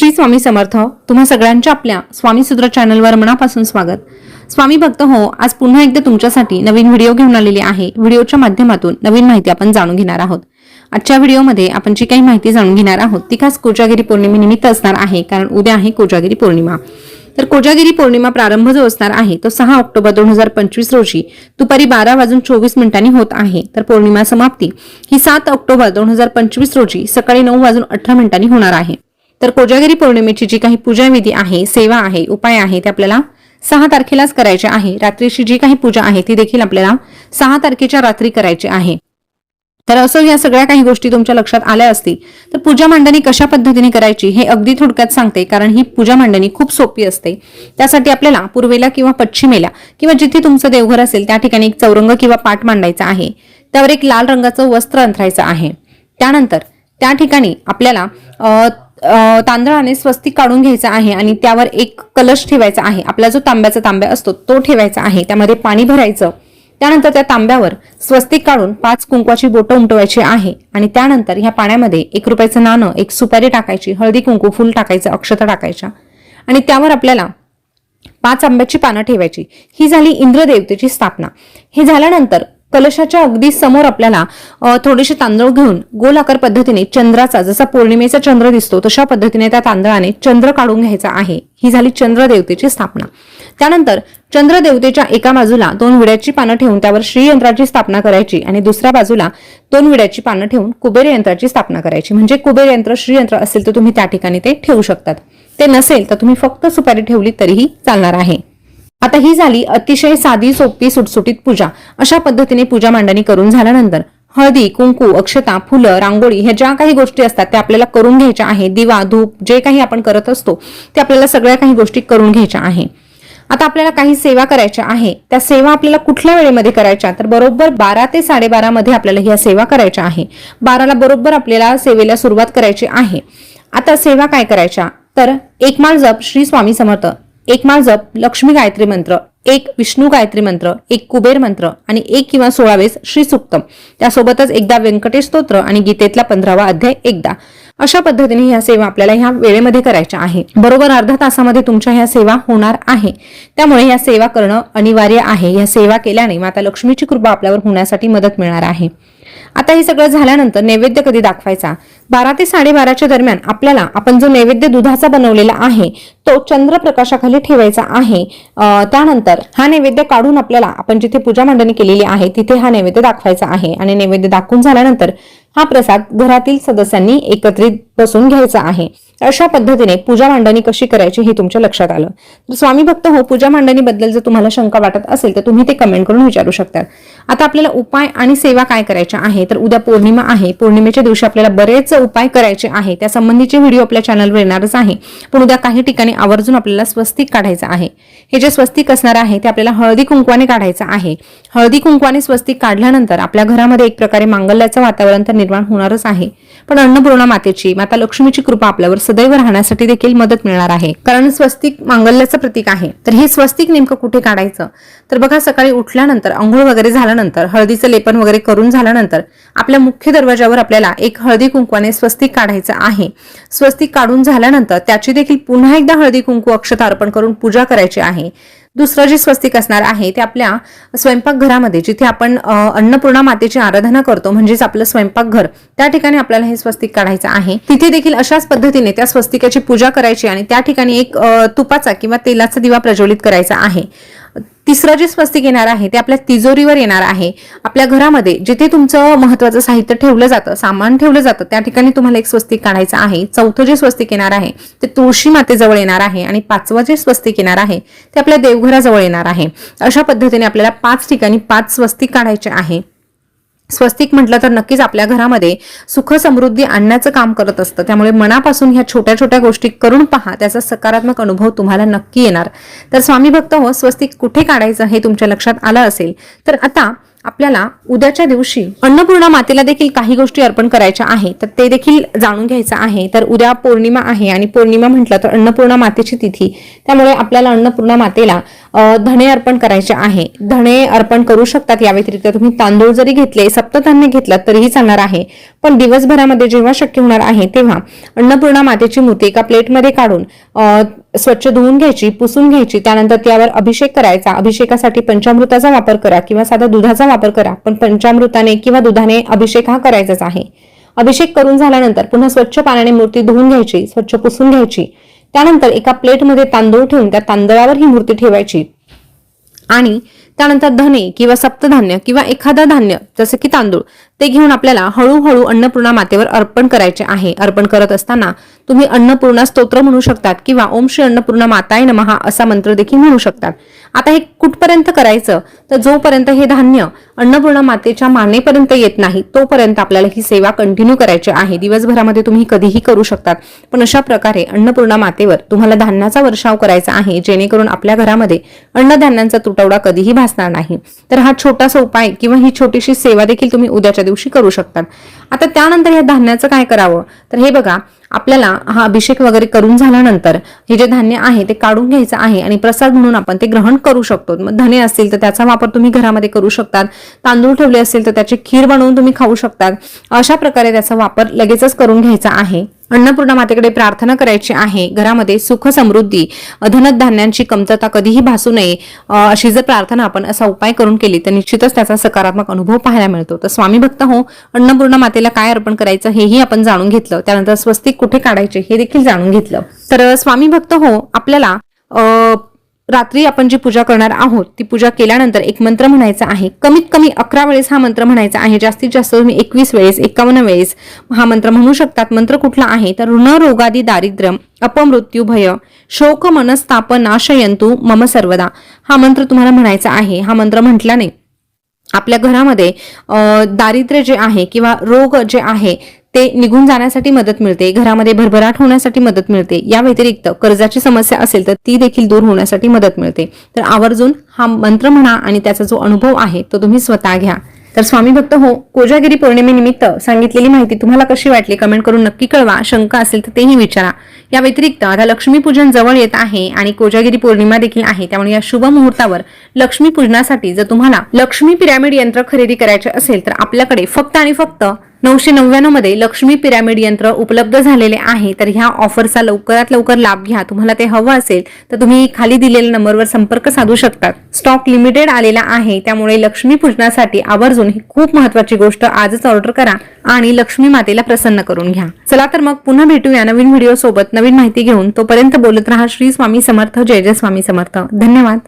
श्री स्वामी समर्थ. तुम्हा सगळ्यांच्या आपल्या स्वामी सूत्र चॅनलवर मनापासून स्वागत. स्वामी भक्त हो आज पुन्हा एकदा तुमच्यासाठी नवीन व्हिडिओ घेऊन आलेली आहे. व्हिडिओच्या माध्यमातून नवीन माहिती आपण जाणून घेणार आहोत. आजच्या व्हिडिओमध्ये आपण जी काही माहिती जाणून घेणार आहोत ती खास कोजागिरी पौर्णिमेनिमित्त असणार आहे कारण उद्या आहे कोजागिरी पौर्णिमा. तर कोजागिरी पौर्णिमा प्रारंभ जो असणार आहे तो सहा ऑक्टोबर दोन हजार पंचवीस रोजी दुपारी बारा वाजून चोवीस मिनिटांनी होत आहे. तर पौर्णिमा समाप्ती ही सात ऑक्टोबर दोन हजार पंचवीस रोजी सकाळी नऊ वाजून अठरा मिनिटांनी होणार आहे. तर कोजागिरी पौर्णिमेची जी काही पूजाविधी आहे सेवा आहे उपाय आहे ते आपल्याला सहा तारखेलाच करायचे आहे. रात्रीची जी काही पूजा आहे ती देखील आपल्याला सहा तारखेच्या रात्री करायची आहे. तर असं या सगळ्या काही गोष्टी तुमच्या लक्षात आल्या असतील तर पूजा मांडणी कशा पद्धतीने करायची हे अगदी थोडक्यात सांगते कारण ही पूजा मांडणी खूप सोपी असते. त्यासाठी आपल्याला पूर्वेला किंवा पश्चिमेला किंवा जिथे तुमचं देवघर असेल त्या ठिकाणी एक चौरंग किंवा पाट मांडायचा आहे. त्यावर एक लाल रंगाचं वस्त्र अंथरायचं आहे. त्यानंतर त्या ठिकाणी आपल्याला तांदळाने स्वस्तिक काढून घ्यायचा आहे आणि त्यावर एक कलश ठेवायचा आहे. आपला जो तांब्याचा तांब्या असतो तो ठेवायचा आहे. त्यामध्ये पाणी भरायचं. त्यानंतर त्या तांब्यावर स्वस्तिक काढून पाच कुंकवाची बोटं उमटवायची आहे आणि त्यानंतर ह्या पाण्यामध्ये एक रुपयाचं नाणं एक सुपारी टाकायची हळदी कुंकू फुल टाकायचं अक्षता टाकायच्या. आणि त्यावर आपल्याला पाच आंब्याची पानं ठेवायची. ही झाली इंद्रदेवतेची स्थापना. हे झाल्यानंतर कलशाच्या अगदी समोर आपल्याला थोडेसे तांदूळ घेऊन गोलाकार पद्धतीने चंद्राचा जसा पौर्णिमेचा चंद्र दिसतो तशा पद्धतीने त्या तांदळाने चंद्र काढून घ्यायचा आहे. ही झाली चंद्रदेवतेची स्थापना. त्यानंतर चंद्रदेवतेच्या एका बाजूला दोन विड्याची पानं ठेवून त्यावर श्रीयंत्राची स्थापना करायची आणि दुसऱ्या बाजूला दोन विड्याची पानं ठेवून कुबेर यंत्राची स्थापना करायची. म्हणजे कुबेर यंत्र श्रीयंत्र असेल तर तुम्ही त्या ठिकाणी ते ठेवू शकतात. ते नसेल तर तुम्ही फक्त सुपारी ठेवली तरीही चालणार आहे. आता ही झाली अतिशय साधी सोपी सुटसुटीत पूजा. अशा पद्धतीने पूजा मांडणी करून झाल्यानंतर हळदी कुंकू अक्षता फुलं रांगोळी ह्या ज्या काही गोष्टी असतात त्या आपल्याला करून घ्यायच्या आहे. दिवा धूप जे काही आपण करत असतो ते आपल्याला सगळ्या काही गोष्टी करून घ्यायच्या आहे. आता आपल्याला काही सेवा करायच्या आहे. त्या सेवा आपल्याला कुठल्या वेळेमध्ये करायच्या? तर बरोबर बारा ते साडेबारा मध्ये आपल्याला ह्या सेवा करायच्या आहे. बाराला बरोबर आपल्याला सेवेला सुरुवात करायची आहे. आता सेवा काय करायच्या? तर एक माळ जप श्री स्वामी समर्थ. एक माळ लक्ष्मी गायत्री मंत्र एक विष्णू गायत्री मंत्र एक कुबेर मंत्र आणि एक किंवा सोळावेस श्री सुक्तम त्यासोबतच एकदा व्यंकटेश स्तोत्र आणि गीतेतला पंधरावा अध्याय एकदा. अशा पद्धतीने ह्या सेवा आपल्याला ह्या वेळेमध्ये करायच्या आहे. बरोबर अर्धा तासामध्ये तुमच्या ह्या सेवा होणार आहे. त्यामुळे ह्या सेवा करणं अनिवार्य आहे. ह्या सेवा केल्याने माता लक्ष्मीची कृपा आपल्यावर होण्यासाठी मदत मिळणार आहे. आता हे सगळं झाल्यानंतर नैवेद्य कधी दाखवायचा? बारा ते साडेबाराच्या दरम्यान आपल्याला आपण जो नैवेद्य दुधाचा बनवलेला आहे तो चंद्रप्रकाशाखाली ठेवायचा आहे. त्यानंतर हा नैवेद्य काढून आपल्याला आपण जिथे पूजा मांडणी केलेली आहे तिथे हा नैवेद्य दाखवायचा आहे. आणि नैवेद्य दाखवून झाल्यानंतर हा प्रसाद घरातील सदस्यांनी एकत्रित बसून घ्यायचा आहे. अशा पद्धतीने पूजा मांडणी कशी करायची हे तुमच्या लक्षात आलं. तर स्वामी भक्त हो पूजा मांडणीबद्दल जर तुम्हाला शंका वाटत असेल तर तुम्ही ते कमेंट करून विचारू शकता आता आपल्याला उपाय आणि सेवा काय करायच्या आहे? तर उद्या पौर्णिमा आहे. पौर्णिमेच्या दिवशी आपल्याला बरेच उपाय करायचे आहे. त्या संबंधीचे व्हिडिओ आपल्या चॅनलवर येणारच आहे. पण उद्या काही ठिकाणी आवर्जून आपल्याला स्वस्तिक काढायचं आहे. हे जे स्वस्तिक असणार आहे ते आपल्याला हळदी कुंकवाने काढायचं आहे. हळदी कुंकवाने स्वस्तिक काढल्यानंतर आपल्या घरामध्ये एक प्रकारे मांगल्याचं वातावरण तर निर्माण होणारच आहे. पण अन्नपूर्णा मातेची माता लक्ष्मीची कृपा आपल्यावर सदैव राहण्यासाठी देखील मदत मिळणार आहे. कारण स्वस्तिक मांगल्याचं प्रतीक आहे. तर हे स्वस्तिक नेमकं कुठे काढायचं? तर बघा सकाळी उठल्यानंतर आंघोळ वगैरे झाल्यानंतर हळदीचं लेपन वगैरे करून झाल्यानंतर आपल्या मुख्य दरवाजावर आपल्याला एक हळदी कुंकवाने स्वस्तिक काढायचं आहे. स्वस्तिक काढून झाल्यानंतर त्याची देखील पुन्हा एकदा हळदी कुंकू अक्षता अर्पण करून पूजा करायची आहे. दुसरं जे स्वस्तिक असणार आहे ते आपल्या स्वयंपाकघरामध्ये जिथे आपण अन्नपूर्णा मातेची आराधना करतो म्हणजेच आपलं स्वयंपाकघर त्या ठिकाणी आपल्याला हे स्वस्तिक काढायचं आहे. तिथे देखील अशाच पद्धतीने त्या स्वस्तिकाची पूजा करायची आणि त्या ठिकाणी एक तुपाचा किंवा तेलाचा दिवा प्रज्वलित करायचा आहे. तिसरं जे स्वस्तिक येणार आहे ते आपल्या तिजोरीवर येणार आहे. आपल्या घरामध्ये जिथे तुमचं महत्वाचं साहित्य ठेवलं जातं सामान ठेवलं जातं त्या ठिकाणी तुम्हाला एक स्वस्तिक काढायचं आहे. चौथं जे स्वस्तिक येणार आहे ते तुळशी मातेजवळ येणार आहे आणि पाचवं जे स्वस्तिक येणार आहे ते आपल्या देवघराजवळ येणार आहे. अशा पद्धतीने आपल्याला पाच ठिकाणी पाच स्वस्तिक काढायचे आहे. स्वस्तिक म्हटलं तर नक्कीच आपल्या घरामध्ये सुख समृद्धी आणण्याचं काम करत असतं. त्यामुळे मनापासून ह्या छोट्या छोट्या गोष्टी करून पहा. त्याचा सकारात्मक अनुभव तुम्हाला नक्की येणार. तर स्वामी भक्त हो स्वस्तिक कुठे काढायचं हे तुमच्या लक्षात आलं असेल तर आता आपल्याला उद्याच्या दिवशी अन्नपूर्णा मातेला देखील काही गोष्टी अर्पण करायच्या आहे. तर ते देखील जाणून घ्यायचं आहे. तर उद्या पौर्णिमा आहे आणि पौर्णिमा म्हटलं तर अन्नपूर्णा मातेची तिथी. त्यामुळे आपल्याला अन्नपूर्णा मातेला धणे अर्पण करायचे आहे. धणे अर्पण करू शकतात या व्यतिरिक्त तुम्ही तांदूळ जरी घेतले सप्तधान्य घेतलं तरीही चालणार आहे. पण दिवसभरामध्ये जेव्हा शक्य होणार आहे तेव्हा अन्नपूर्णा मातेची मूर्ती एका प्लेटमध्ये काढून स्वच्छ धुवून घ्यायची पुसून घ्यायची. त्यानंतर त्यावर अभिषेक करायचा. अभिषेकासाठी पंचामृताचा वापर करा किंवा साधा दुधाचा वापर करा. पण पंचामृताने किंवा दुधाने अभिषेक हा करायचाच आहे. अभिषेक करून झाल्यानंतर पुन्हा स्वच्छ पाण्याने मूर्ती धुवून घ्यायची स्वच्छ पुसून घ्यायची. त्यानंतर एका प्लेटमध्ये तांदूळ ठेवून त्या तांदळावर ही मूर्ती ठेवायची. आणि त्यानंतर धने किंवा सप्तधान्य किंवा एखादं धान्य जसं की तांदूळ ते घेऊन आपल्याला हळूहळू अन्नपूर्णा मातेवर अर्पण करायचे आहे. अर्पण करत असताना तुम्ही अन्नपूर्णा स्तोत्र म्हणू शकतात किंवा ओम श्री अन्नपूर्णा माताय नमहा असा मंत्र देखील म्हणू शकतात. आता हे कुठपर्यंत करायचं? तर जोपर्यंत हे धान्य अन्नपूर्णा मातेच्या मानेपर्यंत येत नाही तोपर्यंत आपल्याला ही सेवा कंटिन्यू करायची आहे. दिवसभरामध्ये तुम्ही कधीही करू शकतात. पण अशा प्रकारे अन्नपूर्णा मातेवर तुम्हाला धान्याचा वर्षाव करायचा आहे जेणेकरून आपल्या घरामध्ये अन्नधान्यांचा तुटवडा कधीही भासणार नाही. तर हा छोटासा उपाय किंवा ही छोटीशी सेवा देखील तुम्ही उद्याच्या दिवशी करू शकतात. आता त्यानंतर या धान्याचं काय करावं? तर हे बघा आपल्याला हा अभिषेक वगैरे करून झाल्यानंतर हे जे धान्य आहे ते काढून घ्यायचं आहे आणि प्रसाद म्हणून आपण ते ग्रहण करू शकतो. मग धने असतील तर त्याचा वापर तुम्ही घरामध्ये करू शकतात. तांदूळ ठेवले असतील तर त्याची खीर बनवून तुम्ही खाऊ शकतात. अशा प्रकारे त्याचा वापर लगेचच करून घ्यायचा आहे. अन्नपूर्णा मातेकडे प्रार्थना करायची आहे. घरामध्ये सुख समृद्धी अधनत धान्यांची कमतरता कधीही भासू नये अशी जर प्रार्थना आपण असा उपाय करून केली तर निश्चितच त्याचा सकारात्मक अनुभव पाहायला मिळतो. तर स्वामी भक्त हो अन्नपूर्णा मातेला काय अर्पण करायचं हेही आपण जाणून घेतलं. त्यानंतर स्वस्तिक कुठे काढायचे हे देखील जाणून घेतलं. तर स्वामी भक्त हो आपल्याला रात्री आपण जी पूजा करणार आहोत ती पूजा केल्यानंतर एक मंत्र म्हणायचा आहे. कमीत कमी अकरा वेळेस हा मंत्र म्हणायचा आहे. जास्तीत जास्त तुम्ही एकवीस वेळेस एकावन्न वेळेस हा मंत्र म्हणू शकतात. मंत्र कुठला आहे? तर ऋण रोगादी दारिद्र्य अपमृत्यू भय शोक मनस्ताप नाशयंतु मम सर्वदा. हा मंत्र तुम्हाला म्हणायचा आहे. हा मंत्र म्हटल्याने आपल्या घरामध्ये दारिद्र्य जे आहे किंवा रोग जे आहे ते निघून जाण्यासाठी मदत मिळते घरामध्ये भरभराट होण्यासाठी मदत मिळते. या व्यतिरिक्त कर्जाची समस्या असेल तर ती देखील दूर होण्यासाठी मदत मिळते. तर आवर्जून हा मंत्र म्हणा आणि त्याचा जो अनुभव आहे तो तुम्ही स्वतः घ्या. तर स्वामी भक्त हो कोजागिरी पौर्णिमेनिमित्त सांगितलेली माहिती तुम्हाला कशी वाटली कमेंट करून नक्की कळवा. शंका असेल तर तेही विचारा. या व्यतिरिक्त आता लक्ष्मीपूजन जवळ येत आहे आणि कोजागिरी पौर्णिमा देखील आहे. त्यामुळे या शुभ मुहूर्तावर लक्ष्मी पूजनासाठी जर तुम्हाला लक्ष्मी पिरॅमिड यंत्र खरेदी करायचे असेल तर आपल्याकडे फक्त आणि फक्त नऊशे नव्याण्णवमध्ये लक्ष्मी पिरॅमिड यंत्र उपलब्ध झालेले आहे. तर ह्या ऑफरचा लवकरात लवकर लाभ घ्या. तुम्हाला ते हवं असेल तर तुम्ही खाली दिलेल्या नंबरवर संपर्क साधू शकतात. स्टॉक लिमिटेड आलेला आहे. त्यामुळे लक्ष्मी पूजनासाठी आवर्जून ही खूप महत्वाची गोष्ट आजच ऑर्डर करा आणि लक्ष्मी मातेला प्रसन्न करून घ्या. चला तर मग पुन्हा भेटूया नवीन व्हिडिओ सोबत नवीन माहिती घेऊन तोपर्यंत बोलत राहा. श्री स्वामी समर्थ. जय जय स्वामी समर्थ. धन्यवाद.